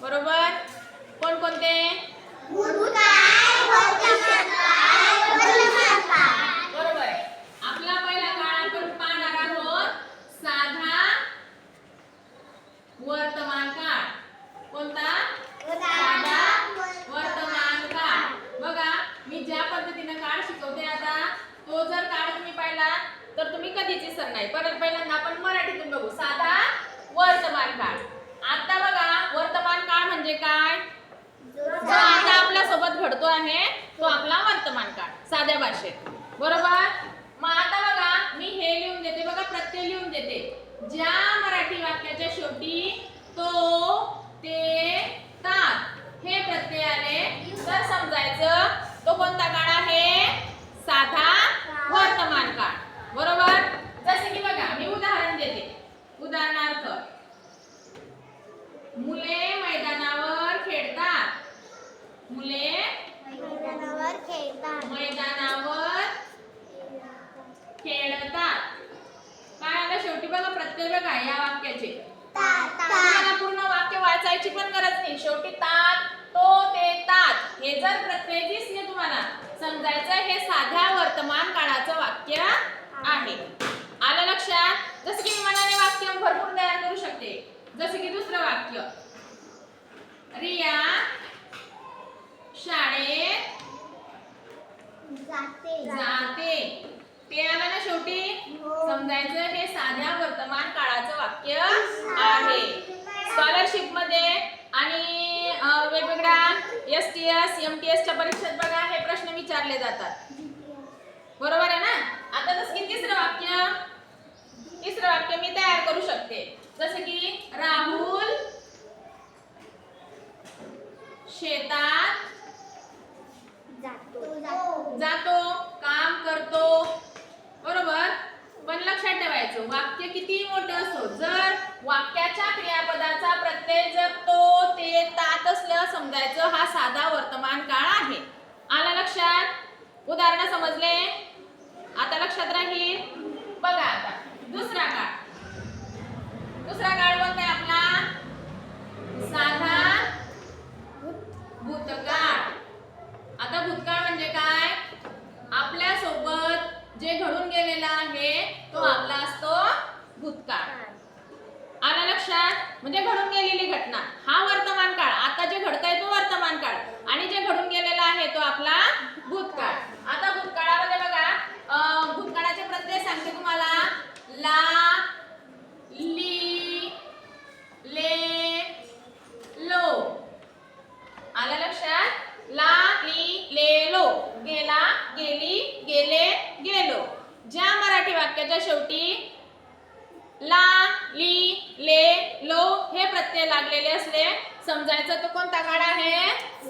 बरोबर? कोणकोणते कोणते? आपला पहिला काळ आपण पाहणार आहोत वर्तमान काळ. कोणता? साधा वर्तमान काळ. बघा मी ज्या काळ शिकवते आता तो जर काळ तुम्ही पाहिला तर तुम्ही कधीच सर नाही. परत पहिल्यांदा आपण मराठीतून बघू. साधा वर्तमान काळ. साध्या भाषेत. बरोबर? मग आता बघा मी हे लिहून देते बघा प्रत्यय लिहून देते. ज्या मराठी वाक्याच्या शेवटी तो ते तात हे प्रत्यय आले तर समजायचं तो कोणता काळ आहे साधा वर्तमान काळ बरोबर जसे की बघा मी उदाहरण देते उदाहरणार्थ मुले मैदानावर खेळतात मुले मैदानावर खेळतात मैदानावर खेळतात काय आलं शेवटी प्रत्यय बघा या वाक्याचे? तुम्हाला पूर्ण वाक्य वाचायची पण गरज नाही. शेवटी तात तो ते तात. हे जर प्रत्यय दिसले तुम्हाला समजायचं हे साध्या वर्तमान काळाचं वाक्य आहे. आलं लक्षात? जसं की मी मनाने वाक्य भरपूर तयार करू शकते. जसं की दुसरं वाक्य. रिया शाळेत जाते. जाते. आलं ना शेवटी? समजायचं? हे साध्या वर्तमान काळाचं वाक्य आहे. स्कॉलरशिपमध्ये आणि वेगवेगळ्या S T S M T एसच्या परीक्षेत बघा हे प्रश्न विचारले जातात. बरोबर आहे ना? आता जसं की तिसरं वाक्य तिसरं वाक्य मी तयार करू शकते. जसं की राहुल शेतात जातो जातो जातो काम करतो बरोबर पण लक्षात ठेवायचं वाक्य किती मोठं असो जर वाक्याच्या जर तो ते तात असलं समजायचं हा साधा वर्तमान काळ आहे. आला लक्षात? उदाहरण समजले? आता लक्षात राहील? बघा आता. दुसरा काळ. दुसरा काळ Ratna.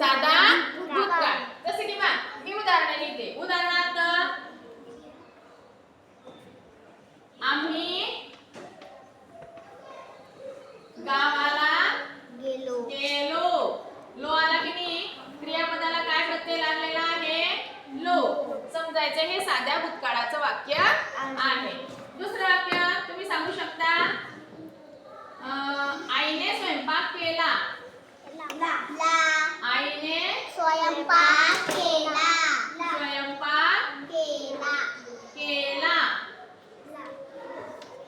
साधा भूतकाळ जसे की बा मी उदाहरण लिहिते. उदाहरणार्थ आम्ही गावाला गेलो. गेलो. लो आला की नाही? क्रियापदाला काय प्रत्यय लागलेला आहे? लो. समजायचं हे साध्या भूतकाळाचं वाक्य आहे. दुसरं वाक्य तुम्ही सांगू शकता? आईने स्वयंपाक केला. ला ला आईने स्वयंपाक केला स्वयंपाक केला केला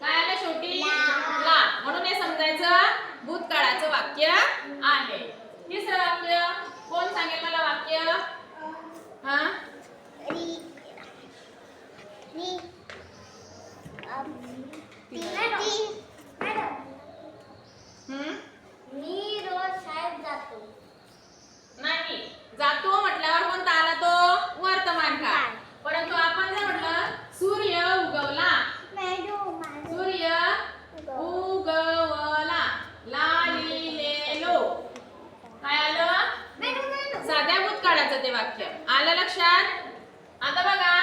काय आलं शेवटी ला. ला म्हणून हे समजायचं भूतकाळाचं वाक्य आहे तिसरं वाक्य कोण सांगेल मला वाक्य हा री री अम, ती ती मॅडम हम्म? मी रोज शाळेत जातो नाही जातो म्हटल्यावर कोणता आला तो वर्तमान काळ परंतु आपण जर म्हटलं सूर्य उगवला मॅडम सूर्य उगवला लालिलेलो काय आलं मॅडम मॅडम साध्या भूतकाळाचं ते वाक्य आलं लक्षात आता बघा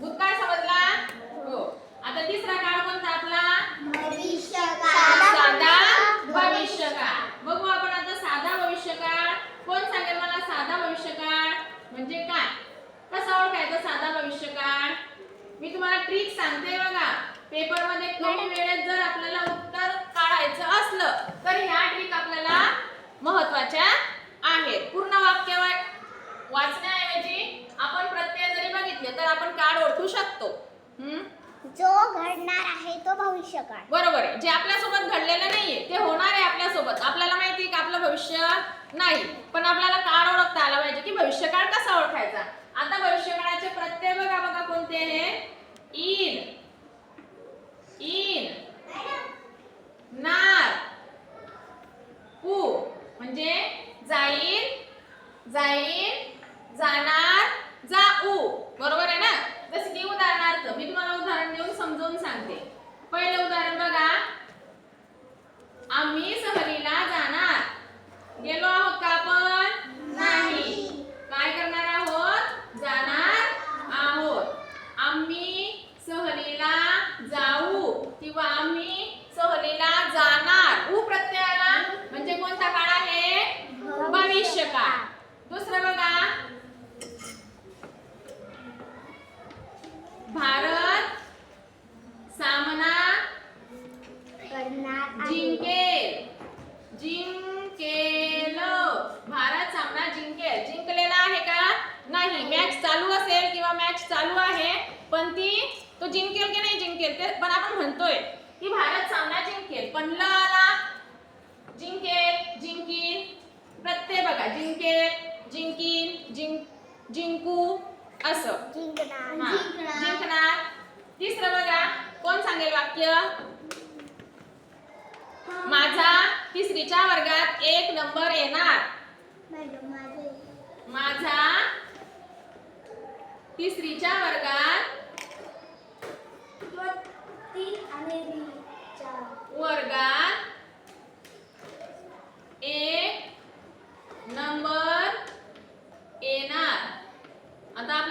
भूतकाळ समजला हो आता तिसरा काळ कोणता आपला साधा भविष्यकाळ बघू आपण आता साधा भविष्यकाळ कोण सांगेल मला साधा भविष्यकाळ म्हणजे काय कसा ओळखायचा साधा भविष्यकाळ. मी तुम्हाला ट्रिक सांगते बघा. पेपरमध्ये कमी वेळेत जर आपल्याला उत्तर काढायचं असलं तर ह्या ट्रिक आपल्याला महत्त्वाच्या आहेत. पूर्ण वाक्य वाचण्याऐवजी आपण प्रत्यय जरी बघितले तर आपण काळ ओळखू शकतो. हम्म? जो घडणार आहे तो भविष्यकाळ. बरोबर आहे. जे आपल्यासोबत घडलेलं नाहीये ते होणार आहे आपल्या आहोत आपल्याला माहिती आहे का आपलं भविष्य नाही पण आपल्याला काळ ओळखता आला पाहिजे की भविष्यकाळ कसा ओळखायचा? आता भविष्यकाळाचे प्रत्यय बघा बघा कोणते आहे? इन इन नार. उ म्हणजे जाईल जाईल जाणार जाऊ. बरोबर आहे ना? जसं की उदाहरणार्थ मी तुम्हाला उदाहरण देऊन समजावून सांगते. पहिलं उदाहरण बघा. आम्ही सहलीला जाणार गेलो आहोत का आपण नाही काय करणार आहोत जाणार आहोत आम्ही सहलीला जाऊ किंवा आम्ही सहलीला जाणार उ प्रत्ययाला म्हणजे कोणता काळ आहे भविष्यकाळ दुसरं बघा. भारत सामना. जिंकेल. जिंकेल. भारत सामना जिंकेल. जिंकलेला आहे का? नाही. मॅच चालू असेल किंवा मॅच चालू आहे पण ती तो जिंकेल की नाही जिंकेल ते पण आपण म्हणतोय की भारत सामना जिंकेल. पण ल आला जिंकेल जिंकील प्रत्यय बघा जिंकेल जिंकील जिंक जिंकू असं. जिंकणार. जिंकणार. तिसरं बघा कोण सांगेल वाक्य? माझा तिसरीच्या वर्गात एक नंबर येणार. माझे तिसरीच्या वर्गात वर्गात एक नंबर येणार आता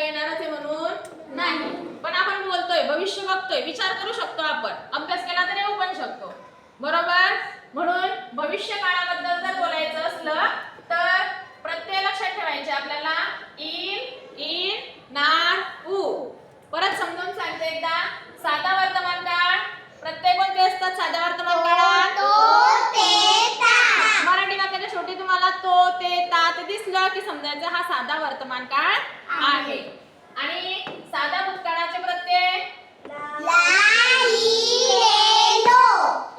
आपल्याला माहिती का येणारच आहे म्हणून? नाही. पण आपण बोलतोय भविष्य बघतोय विचार करू शकतो आपण. अभ्यास केला तर येऊ पण शकतो. बरोबर? म्हणून भविष्य काळाबद्दल जर बोलायचं असलं तर प्रत्यय लक्षात ठेवायचे आपल्याला. इन इन नार उ. परत समजून सांगते एकदा. साधा वर्तमान काळ. प्रत्यय कोणते असतात साध्या वर्तमान काळात? मराठी वाक्याच्या शेवटी तुम्हाला तो ते ता ते दिसलं की समजायचं. हा साधा वर्तमान काळ. आहे. आणि साधा भूतकाळाचे प्रत्यय?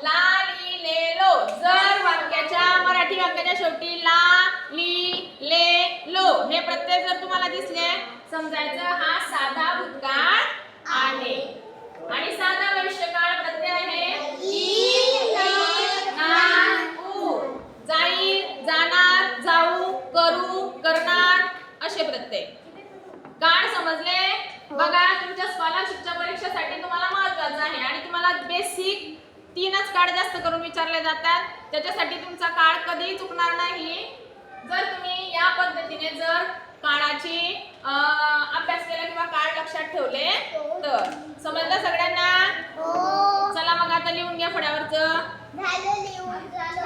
ला ली ले लो जर वाक्याच्या मराठी वाक्याच्या शेवटी ला ली ले लो हे प्रत्यय जर तुम्हाला दिसले समजायचं हा साधा भूतकाळ आहे. आणि साधा भविष्यकाळ प्रत्यय आहे इन, इन, नार, उ. जाईल जाणार जाऊ करू करणार असे प्रत्यय काळ समजले बघा तुमच्या स्कॉलरशिपच्या परीक्षेसाठी तुम्हाला महत्वाचं आहे आणि तुम्हाला बेसिक तीनच काळ जास्त करून विचारले जातात. त्याच्यासाठी तुमचा काळ कधीही चुकणार नाही. जर तुम्ही या पद्धतीने जर काळाची अभ्यास केला किंवा काळ लक्षात ठेवले तर समजलं सगळ्यांना? चला मग आता लिहून घ्या झालं.